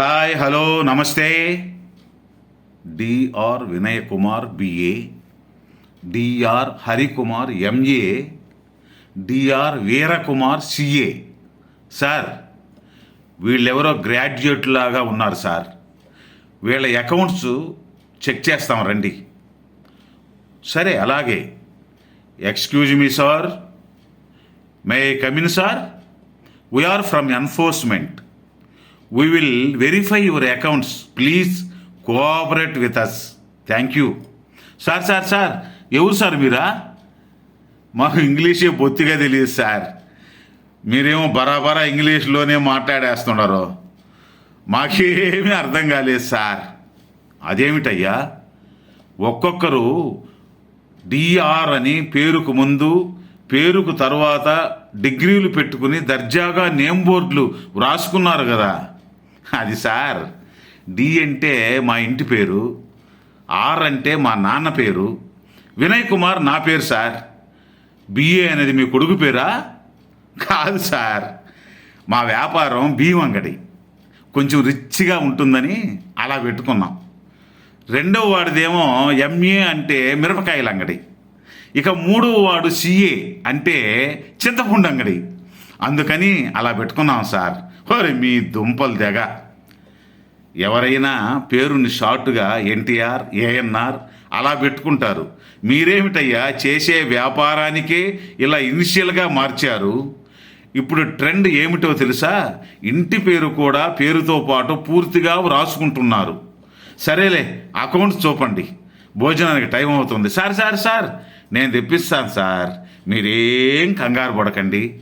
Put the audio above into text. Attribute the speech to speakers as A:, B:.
A: Hi hello నమస్తే DR Vinay Kumar BA DR Harikumar MA DR Veerakumar CA sir వీళ్ళెవరో graduate లాగా ఉన్నారు sir వీళ్ళ accounts check చేస్తాం రండి. సరే అలాగే. Excuse me sir may come in sir we are from enforcement we will verify your accounts please cooperate with us thank you sir sir sir ఎవరు sir మీరా? మాకు ఇంగ్లీషే బొత్తిగా తెలియదు సార్ మీరేమో బరాబరా ఇంగ్లీష్లోనే మాట్లాడేస్తున్నారు. మాకేమీ అర్థం కాలేదు సార్ అదేమిటయ్యా? ఒక్కొక్కరు డిఆర్ అని పేరుకు ముందు పేరుకు తర్వాత డిగ్రీలు పెట్టుకుని దర్జాగా నేమ్ బోర్డులు వ్రాసుకున్నారు కదా. అది సార్. డి అంటే మా ఇంటి పేరు. ఆర్ అంటే మా నాన్న పేరు. వినయ్ కుమార్ నా పేరు సార్. బిఏ అనేది మీ కొడుకు పేరా? కాదు సార్. మా వ్యాపారం బియ్యం అంగడి కొంచెం రిచ్గా ఉంటుందని అలా పెట్టుకున్నాం. రెండవ వాడిదేమో ఎంఏ అంటే మిరపకాయల అంగడి. ఇక మూడవ వాడు సిఏ అంటే చింతపండు అంగడి. అందుకని అలా పెట్టుకున్నాం సార్. మరి మీ దుంపలు తెగ. ఎవరైనా పేరుని షార్ట్గా ఎన్టీఆర్ ఏఎన్ఆర్ అలా పెట్టుకుంటారు. మీరేమిటయ్యా చేసే వ్యాపారానికే ఇలా ఇనిషియల్గా మార్చారు? ఇప్పుడు ట్రెండ్ ఏమిటో తెలుసా? ఇంటి పేరు కూడా పేరుతో పాటు పూర్తిగా రాసుకుంటున్నారు సరేలే అకౌంట్స్ చూపండి. భోజనానికి టైం అవుతుంది. సార్ సార్ సార్ నేను తెప్పిస్తాను సార్. మీరేం కంగారు పడకండి.